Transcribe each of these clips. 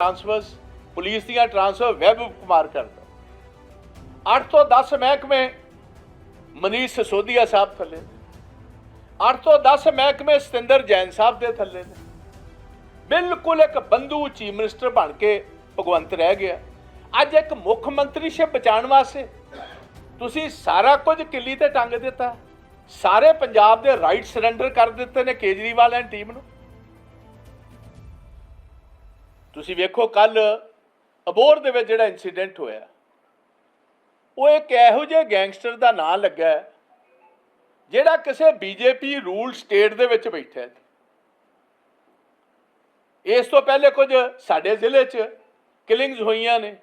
Transfers police ਦੀਆਂ transfer web Kumar ਕਰਦਾ 8 ਤੋਂ 10 ਮਹਿਕਮੇ ਮਨੀਸ਼ ਸਸੋਦੀਆ ਸਾਹਿਬ ਥੱਲੇ 8 ਤੋਂ 10 ਮਹਿਕਮੇ ਸਤਿੰਦਰ ਜੈਨ ਸਾਹਿਬ ਦੇ ਥੱਲੇ ਨੇ। ਬਿਲਕੁਲ ਇੱਕ ਬੰਦੂ ਚੀਫ ਮਿਨਿਸਟਰ ਬਣ ਕੇ ਭਗਵੰਤ ਰਹਿ ਗਿਆ। ਅੱਜ ਇੱਕ ਮੁੱਖ ਮੰਤਰੀਸ਼ਿਪ ਬਚਾਉਣ ਵਾਸਤੇ ਤੁਸੀਂ ਸਾਰਾ ਕੁਝ ਕਿੱਲੀ ਤੇ ਟੰਗ ਦਿੱਤਾ। ਸਾਰੇ ਪੰਜਾਬ ਦੇ ਰਾਈਟ ਸਰੈਂਡਰ ਕਰ ਦਿੱਤੇ ਨੇ ਕੇਜਰੀਵਾਲ ਐਂਡ ਟੀਮ ਨੂੰ। ਤੁਸੀਂ ਵੇਖੋ, ਕੱਲ ਅਬੋਰ ਦੇ ਵਿੱਚ ਜਿਹੜਾ ਇਨਸੀਡੈਂਟ ਹੋਇਆ, ਉਹ ਇੱਕ ਇਹੋ ਜਿਹੇ ਗੈਂਗਸਟਰ ਦਾ ਨਾਂ ਲੱਗਾ ਜਿਹੜਾ ਕਿਸੇ ਬੀਜੇਪੀ ਰੂਲ ਸਟੇਟ ਦੇ ਵਿੱਚ ਬੈਠਾ ਹੈ। ਇਸ ਤੋਂ ਪਹਿਲੇ ਕੁਝ ਸਾਡੇ ਜ਼ਿਲ੍ਹੇ 'ਚ ਕਿਲਿੰਗਸ ਹੋਈਆਂ ਨੇ।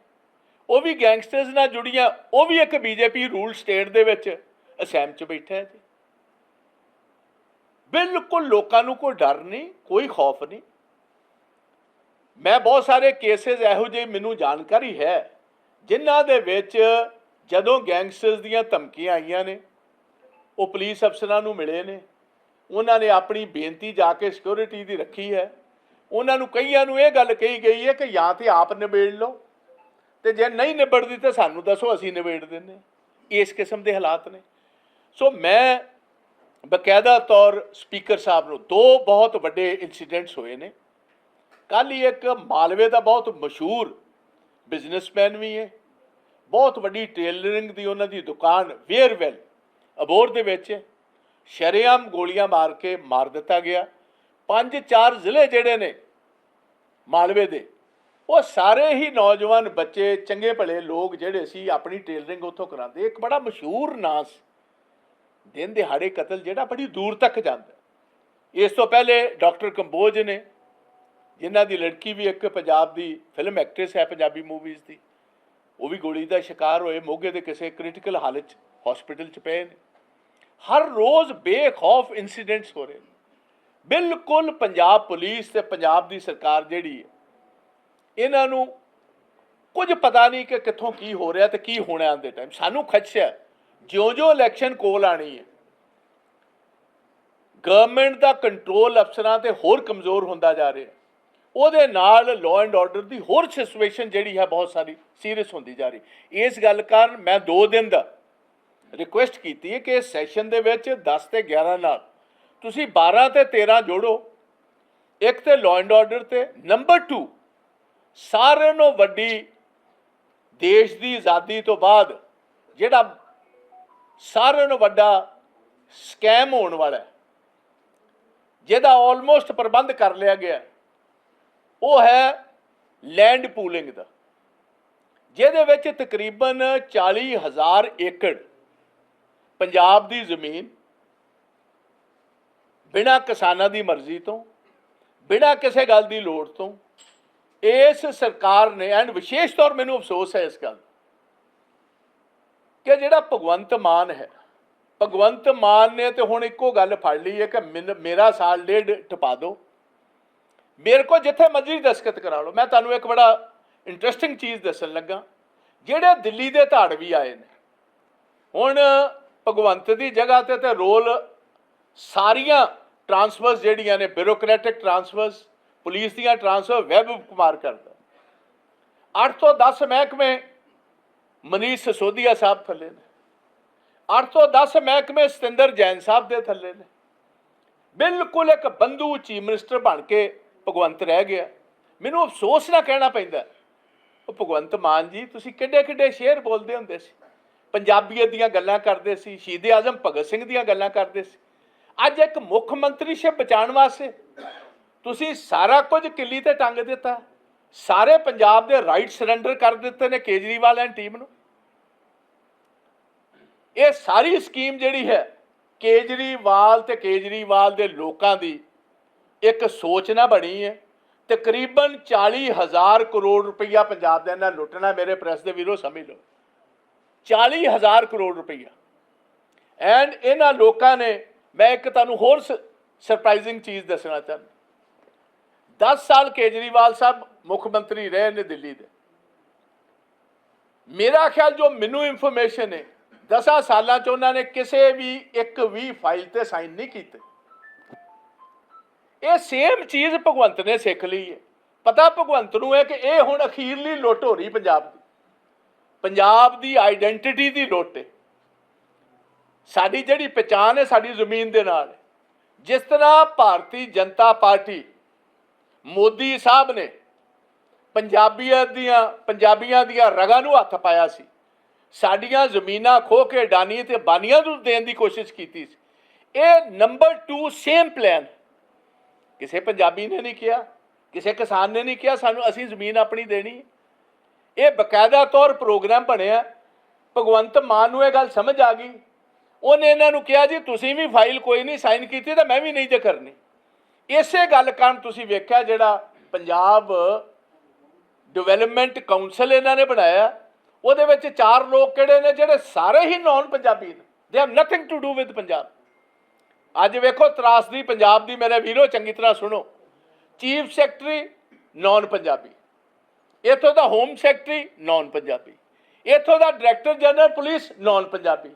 ਉਹ ਵੀ ਗੈਂਗਸਟਰਸ ਨਾਲ ਜੁੜੀਆਂ, ਉਹ ਵੀ ਇੱਕ ਬੀਜੇਪੀ ਰੂਲ ਸਟੇਟ ਦੇ ਵਿੱਚ ਅਸੈਮ 'ਚ ਬੈਠਾ ਹੈ। ਜੀ ਬਿਲਕੁਲ ਲੋਕਾਂ ਨੂੰ ਕੋਈ ਡਰ ਨਹੀਂ, ਕੋਈ ਖੌਫ ਨਹੀਂ। ਮੈਂ ਬਹੁਤ ਸਾਰੇ ਕੇਸਿਸ ਇਹੋ ਜਿਹੇ ਮੈਨੂੰ ਜਾਣਕਾਰੀ ਹੈ, ਜਿਨ੍ਹਾਂ ਦੇ ਵਿੱਚ ਜਦੋਂ ਗੈਂਗਸਟਰਸ ਦੀਆਂ ਧਮਕੀਆਂ ਆਈਆਂ ਨੇ, ਉਹ ਪੁਲਿਸ ਅਫਸਰਾਂ ਨੂੰ ਮਿਲੇ ਨੇ, ਉਹਨਾਂ ਨੇ ਆਪਣੀ ਬੇਨਤੀ ਜਾ ਕੇ ਸਿਕਿਉਰਿਟੀ ਦੀ ਰੱਖੀ ਹੈ। ਉਹਨਾਂ ਨੂੰ ਕਈਆਂ ਨੂੰ ਇਹ ਗੱਲ ਕਹੀ ਗਈ ਹੈ ਕਿ ਜਾਂ ਤੇ ਆਪ ਨਿਬੇੜ ਲਓ, ਤੇ ਜੇ ਨਹੀਂ ਨਿਬੜਦੀ ਤਾਂ ਸਾਨੂੰ ਦੱਸੋ ਅਸੀਂ ਨਿਬੇੜ ਦਿੰਨੇ ਇਸ ਕਿਸਮ ਦੇ ਹਾਲਾਤ ਨੇ। ਸੋ ਮੈਂ ਬਕਾਇਦਾ ਤੌਰ ਸਪੀਕਰ ਸਾਹਿਬ ਨੂੰ ਦੋ ਬਹੁਤ ਵੱਡੇ ਇਨਸੀਡੈਂਟਸ ਹੋਏ ਨੇ। ਕੱਲ ਹੀ ਇੱਕ ਮਾਲਵੇ ਦਾ ਬਹੁਤ ਮਸ਼ਹੂਰ ਬਿਜ਼ਨਸਮੈਨ ਵੀ ਹੈ। ਬਹੁਤ ਵੱਡੀ ਟੇਲਰਿੰਗ ਦੀ ਉਹਨਾਂ ਦੀ ਦੁਕਾਨ ਵੇਅਰਵੈਲ ਅਬੋਰ ਦੇ ਵਿੱਚ ਸ਼ਰੇਆਮ ਗੋਲੀਆਂ ਮਾਰ ਕੇ ਮਾਰ ਦਿੱਤਾ ਗਿਆ। ਪੰਜ ਚਾਰ ਜ਼ਿਲ੍ਹੇ ਜਿਹੜੇ ਨੇ ਮਾਲਵੇ ਦੇ, ਉਹ ਸਾਰੇ ਹੀ ਨੌਜਵਾਨ ਬੱਚੇ, ਚੰਗੇ ਭਲੇ ਲੋਕ ਜਿਹੜੇ ਸੀ, ਆਪਣੀ ਟੇਲਰਿੰਗ ਉੱਥੋਂ ਕਰਾਉਂਦੇ। ਇੱਕ ਬੜਾ ਮਸ਼ਹੂਰ ਨਾਂ ਸੀ। ਦਿਨ ਦਿਹਾੜੇ ਕਤਲ ਜਿਹੜਾ ਬੜੀ ਦੂਰ ਤੱਕ ਜਾਂਦਾ। ਇਸ ਤੋਂ ਪਹਿਲੇ ਡਾਕਟਰ ਕੰਬੋਜ ਨੇ ਜਿਨ੍ਹਾਂ ਦੀ ਲੜਕੀ ਵੀ ਇੱਕ ਪੰਜਾਬ ਦੀ ਫਿਲਮ ਐਕਟ੍ਰੈਸ ਹੈ ਪੰਜਾਬੀ ਮੂਵੀਜ਼ ਦੀ। ਉਹ ਵੀ ਗੋਲੀ ਦਾ ਸ਼ਿਕਾਰ ਹੋਏ ਮੋਗੇ ਦੇ ਕਿਸੇ ਕ੍ਰਿਟੀਕਲ ਹਾਲਤ 'ਚ ਹਸਪੀਟਲ 'ਚ ਪਏ ਨੇ। ਹਰ ਰੋਜ਼ ਬੇਖੌਫ ਇਨਸੀਡੈਂਟਸ ਹੋ ਰਹੇ ਨੇ। ਬਿਲਕੁਲ ਪੰਜਾਬ ਪੁਲਿਸ ਤੇ ਪੰਜਾਬ ਦੀ ਸਰਕਾਰ ਜਿਹੜੀ ਹੈ ਇਹਨਾਂ ਨੂੰ ਕੁਝ ਪਤਾ ਨਹੀਂ ਕਿ ਕਿੱਥੋਂ ਕੀ ਹੋ ਰਿਹਾ ਤੇ ਕੀ ਹੋਣਾ ਆਂਦੇ ਟਾਈਮ ਸਾਨੂੰ ਖਦਸ਼ਾ ਹੈ, ਜਿਉਂ-ਜਿਉਂ ਇਲੈਕਸ਼ਨ ਕੋਲ ਆਣੀ ਹੈ ਗਵਰਨਮੈਂਟ ਦਾ ਕੰਟਰੋਲ ਅਫਸਰਾਂ ਤੇ ਹੋਰ ਕਮਜ਼ੋਰ ਹੁੰਦਾ ਜਾ ਰਿਹਾ। ਉਹਦੇ ਨਾਲ ਲਾਅ ਐਂਡ ਆਰਡਰ ਦੀ ਹੋਰ ਸਿਚੁਏਸ਼ਨ ਜਿਹੜੀ ਹੈ ਬਹੁਤ ਸਾਰੀ ਸੀਰੀਅਸ ਹੁੰਦੀ ਜਾ ਰਹੀ। ਇਸ ਗੱਲ ਕਾਰਨ ਮੈਂ 2 ਦਿਨ ਦਾ ਰਿਕੁਐਸਟ ਕੀਤੀ ਹੈ ਕਿ ਇਸ ਸੈਸ਼ਨ ਦੇ ਵਿੱਚ 10 ਤੇ 11 ਨਾਲ ਤੁਸੀਂ 12 ਤੇ 13 ਜੋੜੋ। ਇੱਕ ਤੇ ਲਾਅ ਐਂਡ ਆਰਡਰ ਤੇ ਨੰਬਰ 2 ਸਾਰਿਆਂ ਨੂੰ ਵੱਡੀ ਦੇਸ਼ ਦੀ ਆਜ਼ਾਦੀ ਤੋਂ ਬਾਅਦ ਜਿਹੜਾ ਸਾਰਿਆਂ ਨੂੰ ਵੱਡਾ ਸਕੈਮ ਹੋਣ ਵਾਲਾ ਹੈ ਜਿਹਦਾ ਆਲਮੋਸਟ ਪ੍ਰਬੰਧ ਕਰ ਲਿਆ ਗਿਆ ਹੈ, ਉਹ ਹੈ ਲੈਂਡ ਪੂਲਿੰਗ ਦਾ, ਜਿਹਦੇ ਵਿੱਚ ਤਕਰੀਬਨ 40000 ਏਕੜ ਪੰਜਾਬ ਦੀ ਜ਼ਮੀਨ ਬਿਨਾਂ ਕਿਸਾਨਾਂ ਦੀ ਮਰਜ਼ੀ ਤੋਂ, ਬਿਨਾਂ ਕਿਸੇ ਗੱਲ ਦੀ ਲੋੜ ਤੋਂ ਇਸ ਸਰਕਾਰ ਨੇ ਐਂਡ ਵਿਸ਼ੇਸ਼ ਤੌਰ ਮੈਨੂੰ ਅਫਸੋਸ ਹੈ ਇਸ ਗੱਲ ਕਿ ਜਿਹੜਾ ਭਗਵੰਤ ਮਾਨ ਹੈ, ਭਗਵੰਤ ਮਾਨ ਨੇ ਤੇ ਹੁਣ ਇੱਕੋ ਗੱਲ ਫੜ ਲਈ ਹੈ ਕਿ ਮੈਨ- ਮੇਰਾ ਸਾਲ ਡੇਢ ਟਪਾ ਦਿਓ। ਮੇਰੇ ਕੋ ਜਿੱਥੇ ਮਰਜ਼ੀ ਦਸਖਤ ਕਰਾ ਲਓ, ਮੈਂ ਤੁਹਾਨੂੰ ਇੱਕ ਬੜਾ ਇੰਟਰਸਟਿੰਗ ਚੀਜ਼ ਦੱਸਣ ਲੱਗਾ। ਜਿਹੜੇ ਦਿੱਲੀ ਦੇ ਧਾੜ ਵੀ ਆਏ ਨੇ, ਹੁਣ ਭਗਵੰਤ ਦੀ ਜਗ੍ਹਾ ਤੇ ਤੇ ਰੋਲ ਸਾਰੀਆਂ ਟਰਾਂਸਫਰਸ ਜਿਹੜੀਆਂ ਨੇ ਬਿਊਰੋਕ੍ਰੈਟਿਕ ਟਰਾਂਸਫਰਸ ਪੁਲਿਸ ਦੀਆਂ ਟਰਾਂਸਫਰ ਵੈਬ ਕੁਮਾਰ ਕਰਦਾ। 8 ਤੋਂ 10 ਮਹਿਕਮੇ ਮਨੀਸ਼ ਸਸੋਦੀਆ ਸਾਹਿਬ ਥੱਲੇ ਨੇ। 8 ਤੋਂ 10 ਮਹਿਕਮੇ ਸਤਿੰਦਰ ਜੈਨ ਸਾਹਿਬ ਦੇ ਥੱਲੇ ਨੇ। ਬਿਲਕੁਲ ਇੱਕ ਬੰਦੂ ਚੀਫ ਮਿਨਿਸਟਰ ਬਣ ਕੇ ਭਗਵੰਤ ਰਹਿ ਗਿਆ। ਮੈਨੂੰ ਅਫਸੋਸ ਨਾ ਕਹਿਣਾ ਪੈਂਦਾ ਉਹ ਭਗਵੰਤ ਮਾਨ ਜੀ, ਤੁਸੀਂ ਕਿੱਡੇ ਕਿੱਡੇ ਸ਼ੇਰ ਬੋਲਦੇ ਹੁੰਦੇ ਸੀ। ਪੰਜਾਬੀਅਤ ਦੀਆਂ ਗੱਲਾਂ ਕਰਦੇ ਸੀ, ਸ਼ਹੀਦ ਆਜ਼ਮ ਭਗਤ ਸਿੰਘ ਦੀਆਂ ਗੱਲਾਂ ਕਰਦੇ ਸੀ। ਅੱਜ ਇੱਕ ਮੁੱਖ ਮੰਤਰੀ ਮੰਤਰੀਸ਼ਿਪ ਬਚਾਉਣ ਵਾਸਤੇ ਤੁਸੀਂ ਸਾਰਾ ਕੁਝ ਕਿੱਲੀ ਤੇ ਟੰਗ ਦਿੱਤਾ। ਸਾਰੇ ਪੰਜਾਬ ਦੇ ਰਾਈਟ ਸਰੈਂਡਰ ਕਰ ਦਿੱਤੇ ਨੇ ਕੇਜਰੀਵਾਲ ਐਂਡ ਟੀਮ ਨੂੰ। ਇਹ ਸਾਰੀ ਸਕੀਮ ਜਿਹੜੀ ਹੈ, ਕੇਜਰੀਵਾਲ ਤੇ ਕੇਜਰੀਵਾਲ ਦੇ ਲੋਕਾਂ ਦੀ ਇੱਕ ਸੋਚ ਨਾ ਬਣੀ ਹੈ। ਤਕਰੀਬਨ 40000 ਕਰੋੜ ਰੁਪਈਆ ਪੰਜਾਬ ਦੇ ਨਾਲ ਲੁੱਟਣਾ ਮੇਰੇ ਪ੍ਰੈਸ ਦੇ ਵੀਰੋ, ਸਮਝ ਲਓ। 40000 ਕਰੋੜ ਰੁਪਈਆ। ਐਂਡ ਇਹਨਾਂ ਲੋਕਾਂ ਨੇ, ਮੈਂ ਇੱਕ ਤੁਹਾਨੂੰ ਹੋਰ ਸਰਪ੍ਰਾਈਜ਼ਿੰਗ ਚੀਜ਼ ਦੱਸਣਾ ਚਾਹੁੰਦਾ। 10 ਸਾਲ ਕੇਜਰੀਵਾਲ ਸਾਹਿਬ ਮੁੱਖ ਮੰਤਰੀ ਰਹੇ ਨੇ ਦਿੱਲੀ ਦੇ। ਮੇਰਾ ਖਿਆਲ ਜੋ ਮੈਨੂੰ ਇਨਫੋਰਮੇਸ਼ਨ ਹੈ 10 ਸਾਲਾਂ ਚ ਉਹਨਾਂ ਨੇ ਕਿਸੇ ਵੀ ਇੱਕ ਵੀ ਫਾਈਲ ਤੇ ਸਾਈਨ ਨਹੀਂ ਕੀਤੇ। ਇਹ ਸੇਮ ਚੀਜ਼ ਭਗਵੰਤ ਨੇ ਸਿੱਖ ਲਈ ਹੈ। ਪਤਾ ਭਗਵੰਤ ਨੂੰ ਹੈ ਕਿ ਇਹ ਹੁਣ ਅਖੀਰਲੀ ਲੁੱਟ ਹੋ ਰਹੀ ਪੰਜਾਬ ਦੀ। ਪੰਜਾਬ ਦੀ ਆਈਡੈਂਟੀਟੀ ਦੀ ਲੁੱਟ ਹੈ। ਸਾਡੀ ਜਿਹੜੀ ਪਛਾਣ ਹੈ, ਸਾਡੀ ਜ਼ਮੀਨ ਦੇ ਨਾਲ ਜਿਸ ਤਰ੍ਹਾਂ ਭਾਰਤੀ ਜਨਤਾ ਪਾਰਟੀ ਮੋਦੀ ਸਾਹਿਬ ਨੇ ਪੰਜਾਬੀਆਂ ਦੀਆਂ ਪੰਜਾਬੀਆਂ ਦੀਆਂ ਰਗਾਂ ਨੂੰ ਹੱਥ ਪਾਇਆ ਸੀ। ਸਾਡੀਆਂ ਜ਼ਮੀਨਾਂ ਖੋ ਕੇ ਡਾਨੀ ਤੇ ਬਾਨੀਆਂ ਨੂੰ ਦੇਣ ਦੀ ਕੋਸ਼ਿਸ਼ ਕੀਤੀ ਸੀ। ਇਹ ਨੰਬਰ 2 ਸੇਮ ਪਲਾਨ ਕਿਸੇ ਪੰਜਾਬੀ ਨੇ ਨਹੀਂ ਕਿਹਾ, ਕਿਸੇ ਕਿਸਾਨ ਨੇ ਨਹੀਂ ਕਿਹਾ, ਸਾਨੂੰ ਅਸੀਂ ਜ਼ਮੀਨ ਆਪਣੀ ਦੇਣੀ ਇਹ ਬਕਾਇਦਾ ਤੌਰ ਪ੍ਰੋਗਰਾਮ ਬਣਿਆ। ਭਗਵੰਤ ਮਾਨ ਨੂੰ ਇਹ ਗੱਲ ਸਮਝ ਆ ਗਈ। ਉਹਨੇ ਇਹਨਾਂ ਨੂੰ ਕਿਹਾ, ਜੀ, ਤੁਸੀਂ ਵੀ ਫਾਈਲ ਕੋਈ ਨਹੀਂ ਸਾਈਨ ਕੀਤੀ ਤਾਂ ਮੈਂ ਵੀ ਨਹੀਂ ਜੇ ਕਰਨੀ। ਇਸੇ ਗੱਲ ਕਾਰਨ ਤੁਸੀਂ ਵੇਖਿਆ ਜਿਹੜਾ ਪੰਜਾਬ ਡਿਵੈਲਪਮੈਂਟ ਕਾਉਂਸਲ ਇਹਨਾਂ ਨੇ ਬਣਾਇਆ। ਉਹਦੇ ਵਿੱਚ ਚਾਰ ਲੋਕ ਕਿਹੜੇ ਨੇ? ਜਿਹੜੇ ਸਾਰੇ ਹੀ ਨਾਨ ਪੰਜਾਬੀ ਨੇ। They have nothing to do with Punjab ਅੱਜ ਵੇਖੋ ਤਰਾਸਦੀ ਪੰਜਾਬ ਦੀ ਮੇਰੇ ਵੀਰੋ, ਚੰਗੀ ਤਰ੍ਹਾਂ ਸੁਣੋ। Chief secretary non Punjabi. ਇੱਥੋਂ ਦਾ ਹੋਮ ਸੈਕਟਰੀ ਨਾਨ ਪੰਜਾਬੀ। ਇੱਥੋਂ ਦਾ director general police non Punjabi.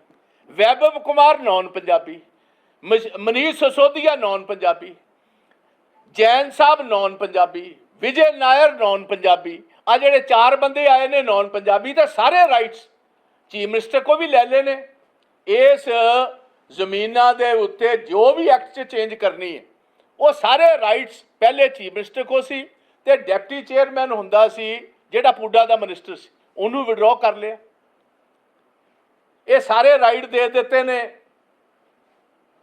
Vaibhav Kumar non Punjabi. ਮਸ਼- Manish Sisodia non Punjabi. Jain ਸਾਹਿਬ ਨਾਨ ਪੰਜਾਬੀ। ਵਿਜੇ ਨਾਇਰ ਨਾਨ ਪੰਜਾਬੀ। ਆ ਜਿਹੜੇ ਚਾਰ ਬੰਦੇ ਆਏ ਨੇ ਨਾਨ ਪੰਜਾਬੀ, ਤਾਂ ਸਾਰੇ ਰਾਈਟਸ ਚੀਫ ਮਿਨਿਸਟਰ ਕੋ ਵੀ ਲੈ ਲਏ ਨੇ। ਇਸ ਜ਼ਮੀਨਾਂ ਦੇ ਉੱਤੇ ਜੋ ਵੀ ਐਕਟ 'ਚ ਚੇਂਜ ਕਰਨੀ ਹੈ, ਉਹ ਸਾਰੇ ਰਾਈਟਸ ਪਹਿਲੇ ਚੀਫ ਮਿਨਿਸਟਰ ਕੋ ਸੀ ਤੇ ਡਿਪਟੀ ਚੇਅਰਮੈਨ ਹੁੰਦਾ ਸੀ ਜਿਹੜਾ ਪੂਡਾ ਦਾ ਮਿਨਿਸਟਰ ਸੀ, ਉਹਨੂੰ ਵਿਡਰਾਅ ਕਰ ਲਿਆ। ਇਹ ਸਾਰੇ ਰਾਈਟ ਦੇ ਦਿੱਤੇ ਨੇ।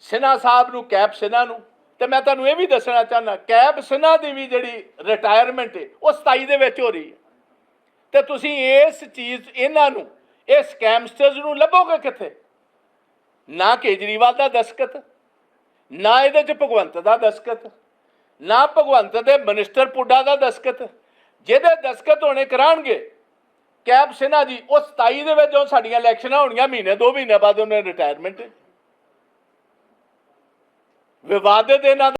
ਸਿਨਾ ਸਾਹਿਬ ਨੂੰ ਕੈਪ ਸਿਨਾ ਨੂੰ। ਤੇ ਮੈਂ ਤੁਹਾਨੂੰ ਇਹ ਵੀ ਦੱਸਣਾ ਚਾਹੁੰਦਾ, ਕੈਬ ਸਿਨਾ ਦੀ ਵੀ ਜਿਹੜੀ ਰਿਟਾਇਰਮੈਂਟ ਹੈ, ਉਹ 27 ਦੇ ਵਿੱਚ ਹੋ ਰਹੀ ਹੈ। ਤੇ ਤੁਸੀਂ ਇਸ ਚੀਜ਼, ਇਹਨਾਂ ਨੂੰ ਇਹ ਸਕੈਮਸਟਰਸ ਨੂੰ ਲੱਭੋਗੇ ਕਿੱਥੇ? ਨਾ ਕੇਜਰੀਵਾਲ ਦਾ ਦਸਕਤ ਨਾ ਇਹਦੇ ਚ ਭਗਵੰਤ ਦਾ ਦਸਕਤ ਨਾ ਭਗਵੰਤ ਦੇ ਮਿਨਿਸਟਰ ਪੁੱਡਾ ਦਾ ਦਸਕਤ ਜਿਹਦੇ ਦਸਕਤ ਹੋਣੇ ਕਰਾਣਗੇ ਕੈਪ ਸਿਨਾ ਜੀ, ਉਹ 27 ਦੇ ਵਿੱਚ ਉਹ ਸਾਡੀਆਂ ਇਲੈਕਸ਼ਨਾਂ ਹੋਣੀਆਂ ਮਹੀਨੇ, ਦੋ ਮਹੀਨੇ ਬਾਅਦ ਉਹਨੇ ਰਿਟਾਇਰਮੈਂਟ ਵਿਵਾਦਿਤ ਇਹਨਾਂ